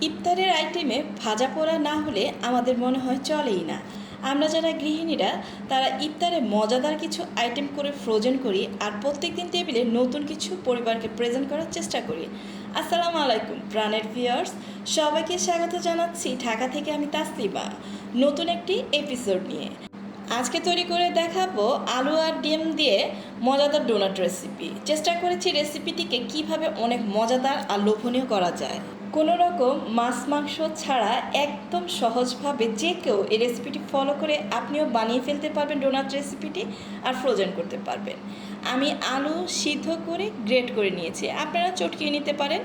ইফতারের আইটেমে ভাজা পোড়া না হলে আমাদের মনে হয় চলেই না। আমরা যারা গৃহিণীরা, তারা ইফতারে মজাদার কিছু আইটেম করে ফ্রোজেন করি আর প্রত্যেক দিন টেবিলে নতুন কিছু পরিবারকে প্রেজেন্ট করার চেষ্টা করি। আসসালামু আলাইকুম, প্রাণের ভিউয়ার্স সবাইকে স্বাগত জানাচ্ছি ঢাকা থেকে আমি তাসলিমা। নতুন একটি এপিসোড নিয়ে। আজকে তৈরি করে দেখাবো আলু আর ডিম দিয়ে মজাদার ডোনাট রেসিপি চেষ্টা করেছি রেসিপিটিকে কীভাবে অনেক মজাদার আর লোভনীয় করা যায়। কোনো রকম মাছ মাংস ছাড়া একদম সহজভাবে যে কেউ এই রেসিপিটি ফলো করে আপনিও বানিয়ে ফেলতে পারবেন ডোনাট রেসিপিটি আর ফ্রোজেন করতে পারবেন। আমি আলু সিদ্ধ করে গ্রেট করে নিয়েছি। আপনারা চটকিয়ে নিতে পারেন।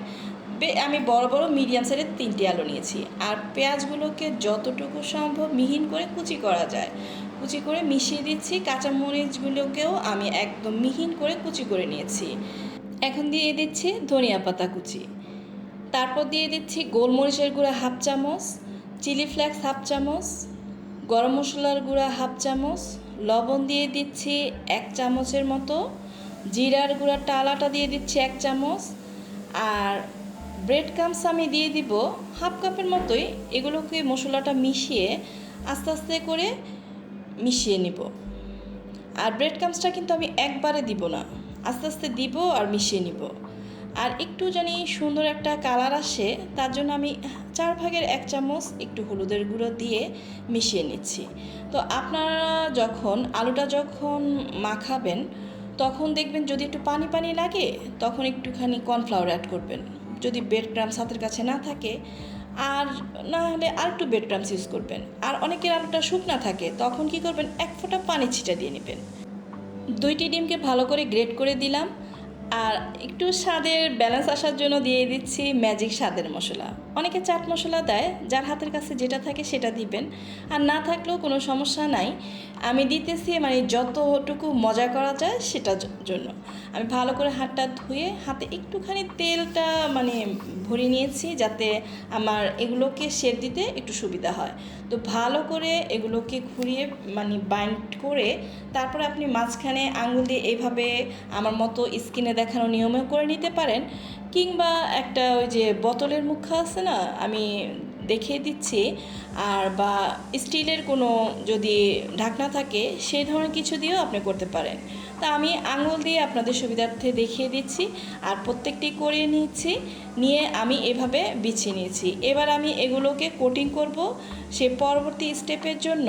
আমি বড় বড় মিডিয়াম সাইজের তিনটি আলু নিয়েছি। আর পেঁয়াজগুলোকে যতটুকু সম্ভব মিহিন করে কুচি করা যায়। কুচি করে মিশিয়ে দিচ্ছি। কাঁচামরিচগুলোকেও আমি একদম মিহিন করে কুচি করে নিয়েছি। এখন দিয়ে দিচ্ছি ধনিয়া পাতা কুচি। তারপর দিয়ে দিচ্ছি গোলমরিচের গুঁড়া হাফ চামচ, চিলি ফ্লেক্স হাফ চামচ, গরম মশলার গুঁড়া হাফ চামচ, লবণ দিয়ে দিচ্ছি এক চামচের মতো, জিরার গুঁড়া টালাটা দিয়ে দিচ্ছি এক চামচ, আর ব্রেড কামস আমি দিয়ে দিব হাফ কাপের মতোই, এগুলোকে মশলাটা মিশিয়ে আস্তে আস্তে করে মিশিয়ে নিব। আর ব্রেড কামসটা কিন্তু আমি একবারে দিব না, আস্তে আস্তে দিব আর মিশিয়ে নিব। আর একটু জানি সুন্দর একটা কালার আসে, তার জন্য আমি চার ভাগের এক চামচ একটু হলুদের গুঁড়ো দিয়ে মিশিয়ে নিচ্ছি। তো আপনারা যখন, আলুটা যখন মাখাবেন, তখন দেখবেন যদি একটু পানি পানি লাগে, তখন একটুখানি কর্নফ্লাওয়ার অ্যাড করবেন। যদি বেড ক্রামস হাতের কাছে না থাকে, আর না হলে আর একটু বেড ক্রামস ইউজ করবেন। আর অনেকের আলুটা শুকনা থাকে, তখন কি করবেন, এক ফোঁটা পানি ছিটা দিয়ে নেবেন। দুইটি ডিমকে ভালো করে গ্রেট করে দিলাম। আর একটু স্বাদের ব্যালেন্স আসার জন্য দিয়ে দিচ্ছি ম্যাজিক স্বাদের মশলা। অনেকে চাট মশলা দেয়, যার হাতের কাছে যেটা থাকে সেটা দিবেন। আর না থাকলেও কোনো সমস্যা নাই। আমি দিতেছি মানে যতটুকু মজা করা যায় সেটার জন্য। আমি ভালো করে হাতটা ধুয়ে হাতে একটুখানি তেলটা মানে ভরে নিয়েছি যাতে আমার এগুলোকে শেপ দিতে একটু সুবিধা হয়। তো ভালো করে এগুলোকে ঘুরিয়ে মানে বাইন্ড করে তারপরে আপনি মাঝখানে আঙুল দিয়ে এইভাবে আমার মতো স্কিনে দেখানো নিয়মেও করে নিতে পারেন, কিংবা একটা ওই যে বোতলের মুখা আছে না, আমি দেখিয়ে দিচ্ছি, আর বা স্টিলের কোনো যদি ঢাকনা থাকে সেই ধরনের কিছু দিয়েও আপনি করতে পারেন। তা আমি আঙুল দিয়ে আপনাদের সুবিধার্থে দেখিয়ে দিচ্ছি, আর প্রত্যেকটি করে নিচ্ছি, নিয়ে আমি এভাবে বিছিয়ে নিয়েছি এবার আমি এগুলোকে কোটিং করব, সে পরবর্তী স্টেপের জন্য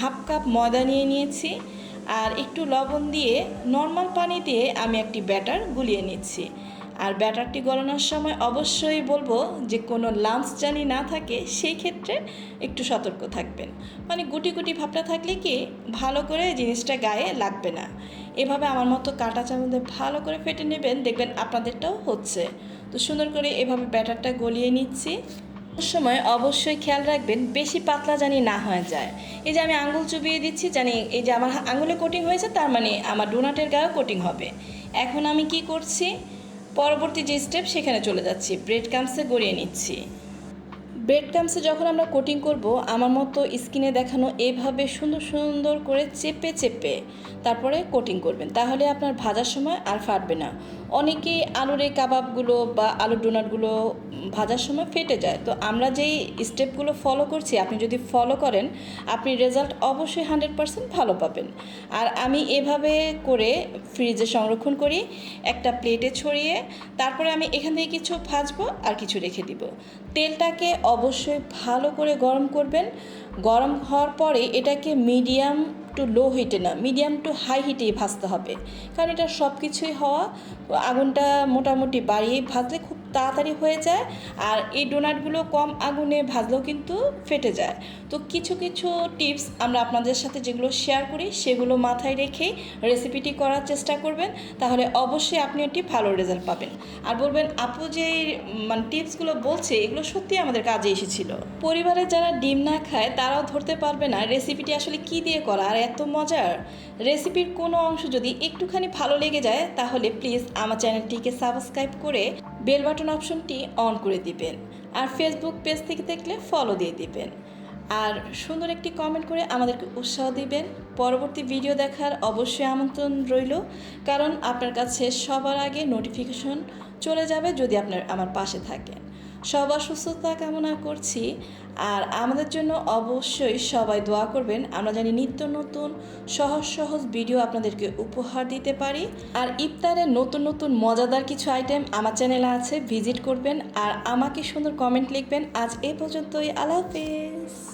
হাফ কাপ ময়দা নিয়ে নিয়েছি আর একটু লবণ দিয়ে নর্মাল পানি দিয়ে আমি একটি ব্যাটার গুলিয়ে নিচ্ছি। আর ব্যাটারটি গলানোর সময় অবশ্যই বলব যে কোনো লাঞ্চ জানি না থাকে, সেই ক্ষেত্রে একটু সতর্ক থাকবেন। মানে গুটি গুটি ভাবটা থাকলে কি ভালো করে জিনিসটা গায়ে লাগবে না। এভাবে আমার মতো কাঁটা চামচে ভালো করে ফেটে নেবেন, দেখবেন আপনাদেরটাও হচ্ছে। তো সুন্দর করে এভাবে ব্যাটারটা গলিয়ে নিচ্ছি। সময় অবশ্যই খেয়াল রাখবেন, বেশি পাতলা জানি না হয়ে যায়। এই যে আমি আঙুল চুবিয়ে দিচ্ছি, জানি এই যে আমার আঙুলে কোটিং হয়েছে, তার মানে আমার ডোনাটের গায়েও কোটিং হবে। এখন আমি কি করছি? পরবর্তী যে স্টেপ সেখানে চলে যাচ্ছি। ব্রেড কামসে গড়িয়ে নিচ্ছি। ব্রেড কামসে যখন আমরা কোটিং করব, আমার মতো স্কিনে দেখানো এভাবে সুন্দর সুন্দর করে চেপে চেপে তারপরে কোটিং করবেন। তাহলে আপনার ভাজার সময় আর ফাটবে না। অনেকেই আলুর এই কাবাবগুলো বা আলুর ডোনাটগুলো ভাজার সময় ফেটে যায়। তো আমরা যেই স্টেপগুলো ফলো করছি, আপনি যদি ফলো করেন, আপনি রেজাল্ট অবশ্যই হান্ড্রেড পারসেন্ট ভালো পাবেন। আর আমি এভাবে করে ফ্রিজে সংরক্ষণ করি, একটা প্লেটে ছড়িয়ে, তারপরে আমি এখান থেকে কিছু ভাজবো আর কিছু রেখে দিব। তেলটাকে অবশ্যই ভালো করে গরম করবেন। গরম হওয়ার পরে এটাকে মিডিয়াম টু লো হিটে না মিডিয়াম টু হাই হিটেই ভাজতে হবে। কারণ এটা সব কিছুই হওয়া, আগুনটা মোটামুটি বাড়িয়ে ভাজলে খুব তাড়াতাড়ি হয়ে যায় আর এই ডোনাটগুলো কম আগুনে ভাজলেও কিন্তু ফেটে যায়। তো কিছু কিছু টিপস আমরা আপনাদের সাথে যেগুলো শেয়ার করি সেগুলো মাথায় রেখে রেসিপিটি করার চেষ্টা করবেন। তাহলে অবশ্যই আপনি একটি ভালো রেজাল্ট পাবেন। আর বলবেন, আপু যে মানে টিপসগুলো বলছে, এগুলো সত্যি আমাদের কাজে এসেছিল। পরিবারে যারা ডিম না খায়, তারাও ধরতে পারবে না রেসিপিটি আসলে কি দিয়ে করা আর এত মজার। রেসিপির কোনো অংশ যদি একটুখানি ভালো লেগে যায়, তাহলে প্লিজ আমার চ্যানেলটিকে সাবস্ক্রাইব করে বেল বাটন অপশনটি অন করে দিবেন আর ফেসবুক পেজ থেকে দেখলে ফলো দিয়ে দিবেন। আর সুন্দর একটি কমেন্ট করে আমাদেরকে উৎসাহ দিবেন। পরবর্তী ভিডিও দেখার অবশ্যই আমন্ত্রণ রইল। কারণ আপনার কাছে সবার আগে নোটিফিকেশন চলে যাবে যদি আপনার আমার পাশে থাকেন। সবার সুস্থতা কামনা করছি। আর আমাদের জন্য অবশ্যই সবাই দোয়া করবেন। আমরা জানি নিত্য নতুন, সহজ সহজ ভিডিও আপনাদেরকে উপহার দিতে পারি। আর ইফতারে নতুন নতুন, মজাদার কিছু আইটেম আমার চ্যানেলে আছে ভিজিট করবেন। আর আমাকে সুন্দর কমেন্ট লিখবেন। আজ এ পর্যন্তই, আল্লাহ হাফেজ।